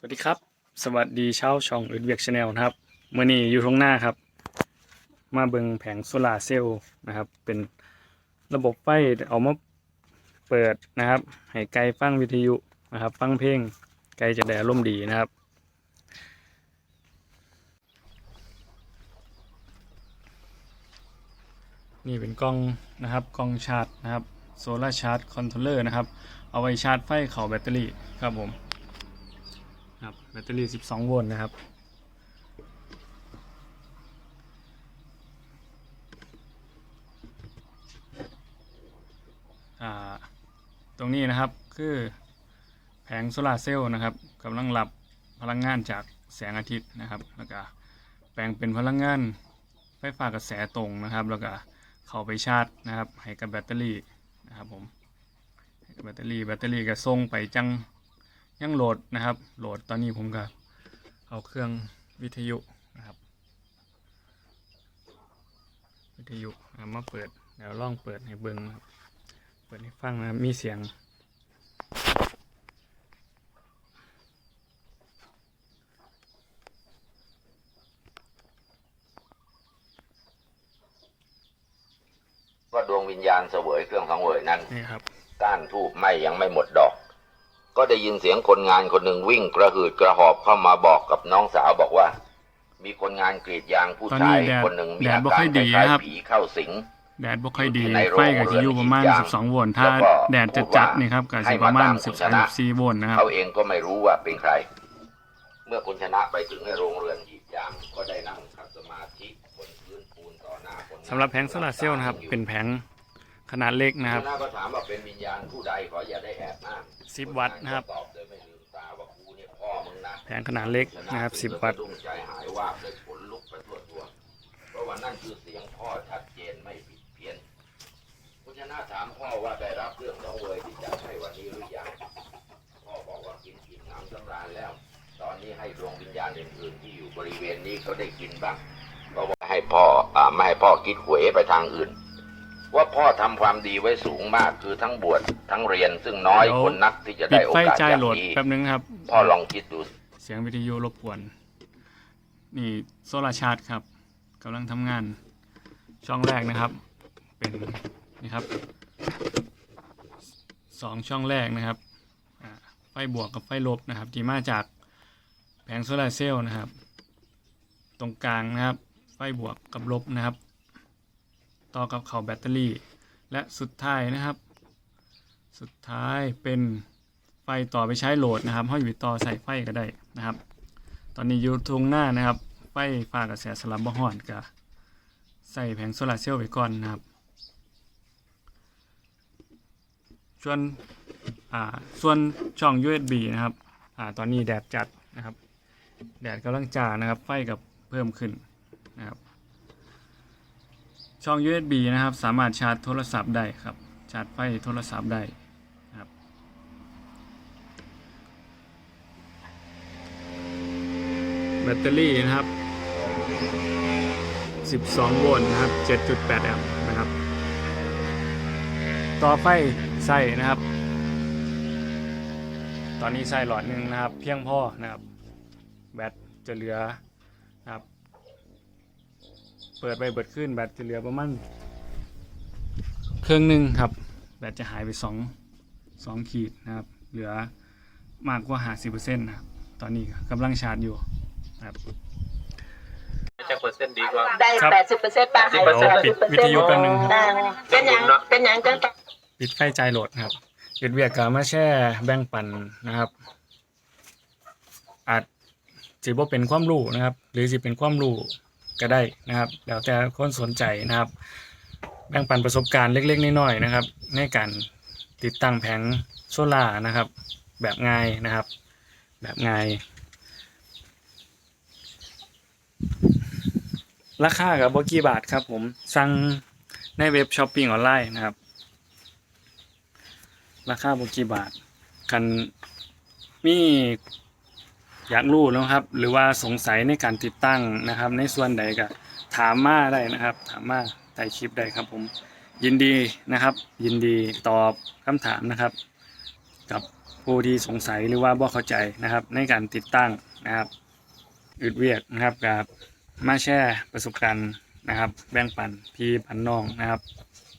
สวัสดีครับ สวัสดีเช้าช่องอึดเวียกชาแนลนะครับเมื่อนี้อยู่ตรงหน้าครับ มาเบิงแผงโซลาร์เซลล์นะครับ เป็นระบบไฟเอามาเปิดนะครับ ให้ไกลฟังวิทยุนะครับ ฟังเพลงไกลจะได้อารมดีนะครับนี่เป็นกล้องนะครับกล้องชาร์จนะครับโซลาร์ชาร์จคอนโทรลเลอร์นะครับ เอาไว้ชาร์จไฟเข้าแบตเตอรี่ครับผม ครับแบตเตอรี่ 12 โวลต์นะครับ ตรงนี้นะครับคือแผงโซลาร์เซลล์นะครับกำลังรับพลังงานจากแสงอาทิตย์นะครับ แล้วก็แปลงเป็นพลังงานไฟฟ้ากระแสตรงนะครับ แล้วก็เข้าไปชาร์จนะครับ ให้กับแบตเตอรี่นะครับผมแบตเตอรี่แบตเตอรี่ก็ส่งไปจัง ยังโหลดนะครับ โหลดตอนนี้ผมก็เอาเครื่องวิทยุนะครับ วิทยุเอามาเปิดเดี๋ยวลองเปิดให้เบิ้งนะครับเปิดให้ฟังนะครับมีเสียง ว่าดวงวิญญาณเสวยเครื่องสังเวยนั้นนี่ครับ ก้านทูบไหม่ยังไม่หมดดอก ก็ได้ยินเสียงคนงานคนหนึ่งวิ่งกระหืดกระหอบเข้ามาบอกกับน้องสาวบอกว่า มีคนงานกรีดยางผู้ตอนชานี้ยแดดคนหนึ่งมีแดดอาบ่กาค่รอยคดีล้ายนะครับๆผีเข้าสิงแดดบ่ค่อยดีในโรงไฟก็จะอยู่ประมาณเรือน12 โวลต์ ถ้าแล้วก็แดดจะจัดนี่ครับก็ให้จะประมาณมาตามคุณชนะ13 14 โวลต์นะครับเขาเองก็ไม่รู้ว่าเป็นใคร เมื่อคุณชนะไปถึงในโรงเรือนกรีดยางก็ได้นั่งขัดสมาธิบนพื้นปูนต่อหน้าคนงานสำหรับแผงโซลาร์เซลล์นะครับ เป็นแผง ขนาดเล็กนะครับณชนะก็ถามว่าเป็นวิญญาณผู้ใดขออย่าได้แอบอ้าง10วัตต์นะครับ ตอบโดยไม่ลืมตาว่ากูเนี่ยพ่อมึงนะแผงขนาดเล็กนะครับ10วัตต์สะดุ้งใจหายว่าบเลยขนลุกไปทั่วตัวเพราะว่านั่นคือเสียงพ่อชัดเจนไม่ผิดเพี้ยนคุณชนะถามพ่อว่าได้รับเรื่องน้องเวยที่จะให้วันนี้หรือยังพ่อบอกว่ากินอิ่มน้ำสำราญแล้ว ตอนนี้ให้ดวงวิญญาณอื่นๆที่อยู่บริเวณนี้เขาได้กินบ้างก็ว่าให้พ่ออ่าไม่ให้พ่อคิดหวยไปทางอื่น ว่าพ่อทำความดีไว้สูงมากคือทั้งบวชทั้งเรียนซึ่งน้อยเดี๋ยวคนนักที่จะปิได้ดโอไฟกาสจ่ายอย่างโหลดนี้แป๊บนึงนะครับ พ่อลองคิดดู เสียงวิทยุรบกวน นี่โซลาร์ชาร์จครับกำลังทำงาน ช่องแรกนะครับ เป็นนี่ครับสองช่องแรกนะครับอ่าไฟบวกกับไฟลบนะครับที่มาจากแผงโซลาร์เซลล์นะครับ ตรงกลางนะครับ ไฟบวกกับลบนะครับ ต่อกับเข่าแบตเตอรี่ และสุดท้ายนะครับ สุดท้ายเป็นไฟต่อไปใช้โหลดนะครับห้อยวิต่อใส่ไฟก็ได้นะครับ ตอนนี้อยู่ตรงหน้านะครับ ไฟฟ้ากระแสสลับบ่ฮ้อนก็ใส่แผงโซลาร์เซลล์ไว้ก่อนนะครับส่วนอ่าส่วนช่อง USB นะครับอ่าตอนนี้แดดจัดนะครับ แดดกำลังจ้านะครับ ไฟกับเพิ่มขึ้นนะครับ ช่อง USB นะครับ สามารถชาร์จโทรศัพท์ได้ครับ ชาร์จไฟโทรศัพท์ได้ครับ แบตเตอรี่นะครับ 12 โวลต์นะครับ 7.8 แอมป์นะครับ ต่อไฟใส่นะครับ ตอนนี้ใส่หลอดหนึ่งนะครับ เพียงพอนะครับ แบตจะเหลือ เปิดไปเปิดขึ้นแบตจะเหลือประมาณเครื่องหนึ่งครับ แบตจะหายไป2 2ขีดนะครับ เหลือมากกว่า50%นะครับ ตอนนี้กำลังชาร์จอยู่นะครับจะเปอร์เซ็นต์ดีกว่า ได้ครับแปดสิบเปอร์เซ็นต์ป่ะเดี๋ยวให้ปิดวิทยุแป๊บนึงครับ เป็นหยังเป็นหยังจังปิดไฟจ่ายโหลดนะครับหยุดเวียกกับมาแช่แบ่งปันนะครับ อาจสิบ่เป็นความรู้นะครับ หรือสิเป็นความรู้ ก็ได้นะครับแล้วแต่คนสนใจนะครับแบ่งปันประสบการณ์เล็กๆน้อยๆนะครับ ในการติดตั้งแผงโซล่าร์นะครับ แบบง่ายนะครับ แบบง่าย ราคากับบกี่บาทครับผมสั่งในเว็บช้อปปิ้งออนไลน์นะครับ ราคาบกี่บาทกันมี อยากรู้นะครับ หรือว่าสงสัยในการติดตั้งนะครับ ในส่วนใดก็ถามมาได้นะครับ ถามมาใต้คลิปได้ครับ ผมยินดีนะครับ ยินดีตอบคำถามนะครับ กับผผู้ที่สงสัยหรือว่าบ่เข้าใจนะครับ ในการติดตั้งนะครับอึดเวียกนะครับกับมาแชร์ประสบการณ์นะครับ แบ่งปันพี่ปันน้องนะครับ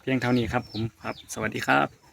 เพียงเท่านี้ครับผมครับ สวัสดีครับ